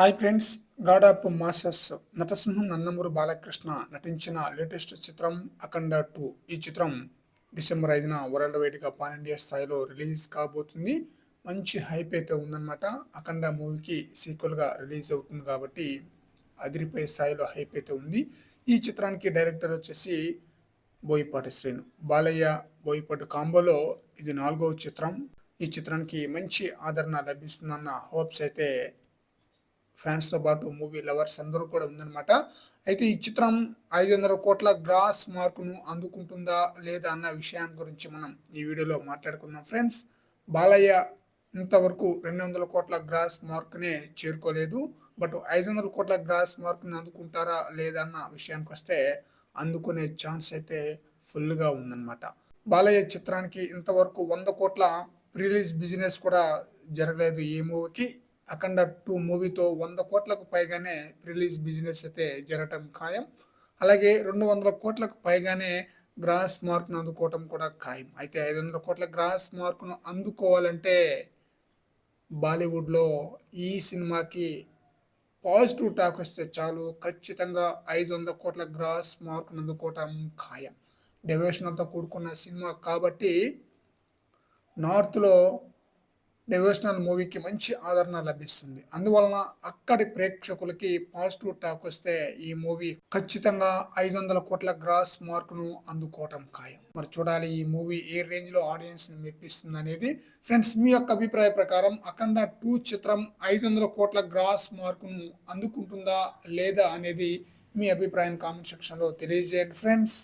Hi friends god of masses నటసింహం Nandamuri Balakrishna నటించిన latest చిత్రం అఖండ two. ఈ చిత్రం డిసెంబర్ ఐదున వరల్డ్ వైడ్గా పాన్ ఇండియా స్థాయిలో రిలీజ్ కాబోతుంది. మంచి హైప్ అయితే ఉందన్నమాట. అఖండ మూవీకి సీక్వెల్గా రిలీజ్ అవుతుంది కాబట్టి అదిరిపోయే స్థాయిలో హైప్ అయితే ఉంది. ఈ చిత్రానికి డైరెక్టర్ వచ్చేసి బోయిపాటి శ్రీను. బాలయ్య బోయిపాటి కాంబోలో ఇది నాలుగవ చిత్రం. ఈ చిత్రానికి మంచి ఆదరణ లభిస్తుందన్న హోప్స్ అయితే ఫ్యాన్స్తో పాటు మూవీ లవర్స్ అందరూ కూడా ఉందన్నమాట. అయితే ఈ చిత్రం ఐదు వందల కోట్ల గ్రాస్ మార్కును అందుకుంటుందా లేదా అన్న విషయాన్ని గురించి మనం ఈ వీడియోలో మాట్లాడుకుందాం. ఫ్రెండ్స్ బాలయ్య ఇంతవరకు రెండు వందల కోట్ల గ్రాస్ మార్క్నే చేరుకోలేదు. బట్ ఐదు వందల కోట్ల గ్రాస్ మార్క్ని అందుకుంటారా లేదా అన్న విషయానికి వస్తే అందుకునే ఛాన్స్ అయితే ఫుల్గా ఉందన్నమాట. బాలయ్య చిత్రానికి ఇంతవరకు వంద కోట్ల రిలీజ్ బిజినెస్ కూడా జరగలేదు ఈ మూవీకి. అఖండ టూ మూవీతో వంద కోట్లకు పైగానే రిలీజ్ బిజినెస్ అయితే జరగటం ఖాయం. అలాగే రెండు వందల కోట్లకు పైగానే గ్రాస్ మార్క్ను అందుకోవటం కూడా ఖాయం. అయితే ఐదు వందల కోట్ల గ్రాస్ మార్క్ను అందుకోవాలంటే బాలీవుడ్లో ఈ సినిమాకి పాజిటివ్ టాక్ వస్తే చాలు. ఖచ్చితంగా ఐదు వందల కోట్ల గ్రాస్ మార్క్ను అందుకోవటం ఖాయం. డెవోషనల్తో కూడుకున్న సినిమా కాబట్టి నార్త్లో డివోషనల్ మూవీకి మంచి ఆదరణ లభిస్తుంది. అందువలన అక్కడి ప్రేక్షకులకి పాజిటివ్ టాక్ వస్తే ఈ మూవీ ఖచ్చితంగా ఐదు వందల కోట్ల గ్రాస్ మార్కును అందుకోవటం ఖాయం. మరి చూడాలి ఈ మూవీ ఏ రేంజ్లో ఆడియన్స్ని మెప్పిస్తుంది అనేది. ఫ్రెండ్స్ మీ యొక్క అభిప్రాయ ప్రకారం అఖండ టూ చిత్రం ఐదు వందల కోట్ల గ్రాస్ మార్కును అందుకుంటుందా లేదా అనేది మీ అభిప్రాయం కామెంట్ సెక్షన్లో తెలియజేయండి ఫ్రెండ్స్.